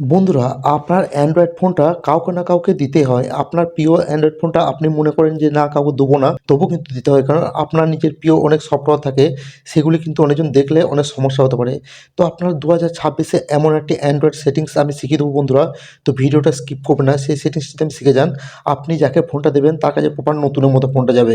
বন্ধুরা, আপনার অ্যান্ড্রয়েড ফোনটা কাউকে না কাউকে দিতে হয়। আপনার প্রিয় অ্যান্ড্রয়েড ফোনটা আপনি মনে করেন যে, না, কাউকে দেবো না। তবু কিন্তু দিতে হয়। কারণ আপনার নিজের প্রিয় অনেক সফটওয়্যার থাকে, সেগুলি কিন্তু অনেকজন দেখলে অনেক সমস্যা হতে পারে। তো আপনার দু হাজার ছাব্বিশে এমন একটি অ্যান্ড্রয়েড সেটিংস আমি শিখিয়ে দেবো বন্ধুরা। তো ভিডিওটা স্কিপ করবে না। সেই সেটিংসটি আমি শিখে যান। আপনি যাকে ফোনটা দেবেন, তার কাছে প্রপার নতুনের মতো ফোনটা যাবে।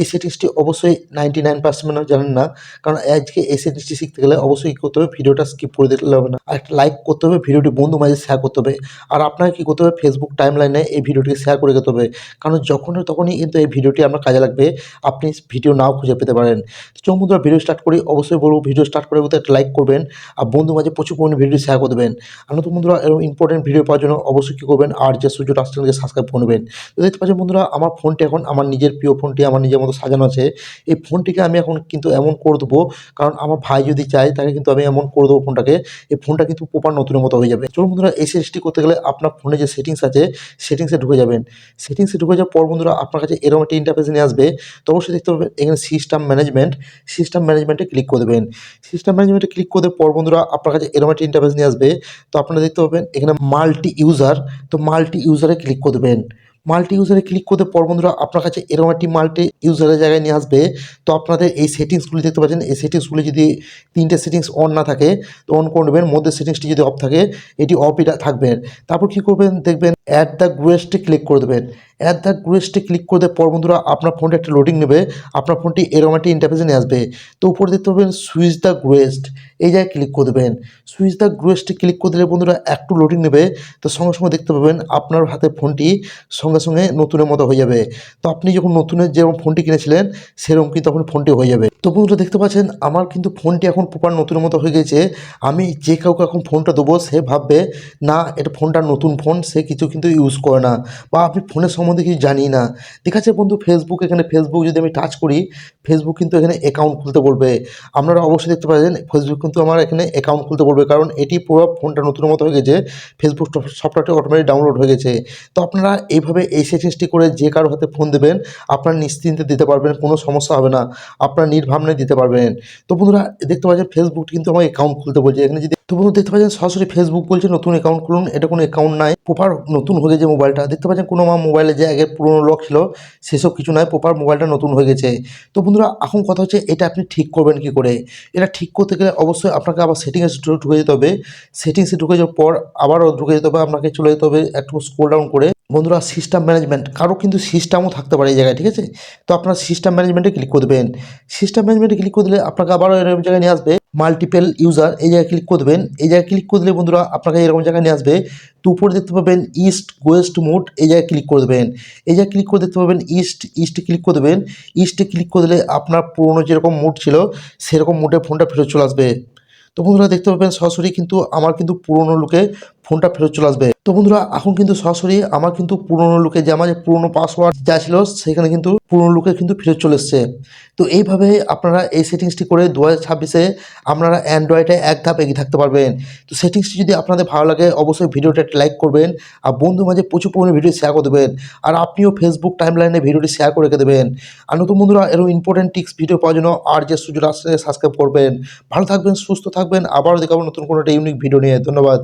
এই সেটিংসটি অবশ্যই নাইনটি নাইন পার্সেন্ট জানেন না। কারণ আজকে এই সেটিংসটি শিখতে গেলে অবশ্যই করতে হবে? ভিডিওটা স্কিপ করে দিতে হবে না। আর একটা লাইক করতে হবে। ভিডিওটি বন্ধু মাঝে শেয়ার করতে হবে। আর আপনাকে কী করতে হবে? ফেসবুক টাইম লাইনে এই ভিডিওটিকে শেয়ার করে যেতে হবে। কারণ যখনই তখনই কিন্তু এই ভিডিওটি আপনার কাজে লাগবে। আপনি ভিডিও নাও খুঁজে পেতে পারেন। চলুন বন্ধুরা ভিডিও স্টার্ট করি। অবশ্যই বলব ভিডিও স্টার্ট করে একটা লাইক করবেন। আর বন্ধু মাঝে প্রচুর পরিমাণে ভিডিও শেয়ার করে দেবেন। আর নতুন বন্ধুরা, এরকম ইম্পর্টেন্ট ভিডিও পাওয়ার জন্য অবশ্যই কী করবেন? আর যে সূর্য চ্যানেলকে সাবস্ক্রাইব করে নেবেন। তো দেখতে পাচ্ছেন বন্ধুরা, আমার ফোনটি এখন, আমার নিজের প্রিয় ফোনটি আমার নিজের মতো সাজানো আছে। এই ফোনটিকে আমি এখন কিন্তু এমন করে দেবো। কারণ আমার ভাই যদি চায়, তাকে কিন্তু আমি এমন করে দেবো ফোনটাকে এই ফোনটা কিন্তু প্রপার নতুনের মতো হয়ে যাবে। চলুন বন্ধুরা এস সেটিংসটি করতে গেলে আপনার ফোনে যে সেটিংস আছে সেটিংসে ঢুকে যাবেন। সেটিংসে ঢুকে যাওয়ার পর বন্ধুরা আপনার কাছে এরকম একটি ইন্টারফেস নিয়ে আসবে। তো অবশ্যই দেখতে পাবেন, এখানে সিস্টেম ম্যানেজমেন্ট সিস্টেম ম্যানেজমেন্টে ক্লিক করে দেবেন। সিস্টেম ম্যানেজমেন্টে ক্লিক করে পর বন্ধুরা আপনার কাছে এরকম একটি ইন্টারফেস নিয়ে আসবে। তো আপনারা দেখতে পাবেন, এখানে মাল্টি ইউজার তো মাল্টি ইউজারে ক্লিক করে দেবেন। মাল্টি ইউজারে ক্লিক করতে পর বন্ধুরা আপনার কাছে এরকম একটি মাল্টি ইউজারের জায়গায় নিয়ে আসবে। তো আপনাদের এই সেটিংসগুলি দেখতে পাচ্ছেন। এই সেটিংসগুলি যদি তিনটে সেটিংস অন না থাকে, তো অন করে নেবেন। মধ্যে সেটিংসটি যদি অফ থাকে, এটি অফই থাকবেন তারপর কী করবেন? দেখবেন অ্যাট দ্য গ্রুয়েস্টে ক্লিক করে দেবেন। অ্যাট দ্য গ্রুয়েস্টে ক্লিক করে দেওয়ার পর বন্ধুরা, আপনার ফোনটা একটা লোডিং নেবে। আপনার ফোনটি এরকম একটি ইন্টারফেসে নিয়ে আসবে। তো উপরে দেখতে পাবেন সুইচ দ্য গ্রুয়েস্ট এই জায়গায় ক্লিক করে দেবেন। সুইচ দ্য গ্রুয়েস্টে ক্লিক করে দিলে বন্ধুরা, একটু লোডিং নেবে। তো সঙ্গে সঙ্গে দেখতে পাবেন, আপনার হাতে ফোনটি সঙ্গে সঙ্গে নতুনের মতো হয়ে যাবে। তো আপনি যখন নতুনের যেরকম ফোনটি কিনেছিলেন, সেরকম কিন্তু তখন ফোনটি হয়ে যাবে। তো বন্ধুরা, দেখতে পাচ্ছেন, আমার কিন্তু ফোনটি এখন প্রপার নতুনের মতো হয়ে গেছে। আমি যে কাউকে এখন ফোনটা দেবো, সে ভাববে, না, এটা ফোনটা নতুন ফোন, সে কিছু কিন্তু ইউজ করে না বা আপনি ফোনের সম্বন্ধে কিছু জানি না। ঠিক আছে বন্ধু ফেসবুক এখানে ফেসবুক যদি আমি টাচ করি ফেসবুক কিন্তু এখানে অ্যাকাউন্ট খুলতে বলবে। আপনারা অবশ্যই দেখতে পাচ্ছেন ফেসবুক কিন্তু আমার এখানে অ্যাকাউন্ট খুলতে বলবে। কারণ এটি পুরো ফোনটা নতুন মতো হয়ে গেছে ফেসবুক সফটওয়্যারটি অটোমেটিক ডাউনলোড হয়ে গেছে। তো আপনারা এইভাবে এই সেটিংসটি করে যে কারও হাতে ফোন দেবেন, আপনার নিশ্চিন্তে দিতে পারবেন, কোনো সমস্যা হবে না। আপনার নির্ভাবনে দিতে পারবেন। তো বন্ধুরা, দেখতে পাচ্ছেন ফেসবুক কিন্তু আমার অ্যাকাউন্ট খুলতে বলছে। এখানে যদি তো বন্ধু, দেখতে পাচ্ছেন, সরাসরি ফেসবুক বলছে নতুন অ্যাকাউন্ট খুলুন। এটা কোনো অ্যাকাউন্ট নাই। প্রপার নতুন হয়ে গেছে মোবাইলটা দেখতে পাচ্ছেন, কোনো আমার মোবাইলে যে আগে পুরোনো লক ছিল, সেসব কিছু নয় প্রপার মোবাইলটা নতুন হয়ে গেছে। তো বন্ধুরা, এখন কথা হচ্ছে, এটা আপনি ঠিক করবেন কি করে? এটা ঠিক করতে গেলে অবশ্যই আপনাকে আবার সেটিংসে ঢুকে যেতে হবে। সেটিংসে ঢুকে যাওয়ার পর আবারও ঢুকে যেতে হবে, আপনাকে চলে যেতে হবে একটু স্ক্রোল ডাউন করে। বন্ধুরা সিস্টেম ম্যানেজমেন্ট কারও কিন্তু সিস্টেমও থাকতে পারে এই জায়গায়, ঠিক আছে? তো আপনার সিস্টেম ম্যানেজমেন্টে ক্লিক করে দেবেন। সিস্টেম ম্যানেজমেন্টে ক্লিক করে দিলে আপনাকে আবারও এরকম জায়গায় নিয়ে আসবে। মাল্টিপেল ইউজার এই জায়গায় ক্লিক করে দেবেন এই জায়গায় ক্লিক করে দিলে বন্ধুরা আপনাকে এরকম জায়গায় নিয়ে আসবে। তো উপরে দেখতে পাবেন ইস্ট ওয়েস্ট মোড এই জায়গায় ক্লিক করে দেবেন এই জায়গায় ক্লিক করে দেখতে পাবেন ইস্ট ইস্টে ক্লিক করে দেবেন ইস্টে ক্লিক করে দিলে আপনার পুরনো যেরকম মোড ছিল, সেরকম মোডে ফোনটা ফেরত চলে আসবে। তো বন্ধুরা দেখতে পাবেন সরাসরি কিন্তু আমার কিন্তু পুরনো লুকে ফোনটা ফেরত চলে আসবে। তো বন্ধুরা, এখন কিন্তু সরাসরি আমার কিন্তু পুরোনো লুকে যে আমার যে পুরোনো পাসওয়ার্ড যা ছিল, সেখানে কিন্তু পুরোনো লুকে কিন্তু ফেরত চলে এসছে। তো এইভাবে আপনারা এই সেটিংসটি করে দু হাজার ছাব্বিশে আপনারা অ্যান্ড্রয়েডে এক ধাপ এগিয়ে থাকতে পারবেন। তো সেটিংসটি যদি আপনাদের ভালো লাগে, অবশ্যই ভিডিওটা লাইক করবেন আর বন্ধু মাঝে প্রচুর পরিমাণে ভিডিও শেয়ার করে দেবেন। আর আপনিও ফেসবুক টাইমলাইনে ভিডিওটি শেয়ার করে রেখে দেবেন। আর নতুন বন্ধুরা এরকম ইম্পর্টেন্ট টিক্স ভিডিও পাওয়ার জন্য আর যে সুযোগ আসছে সাবস্ক্রাইব করবেন। ভালো থাকবেন, সুস্থ থাকবেন। আবারও দেখাবো নতুন কোনো একটা ইউনিক ভিডিও নিয়ে। ধন্যবাদ।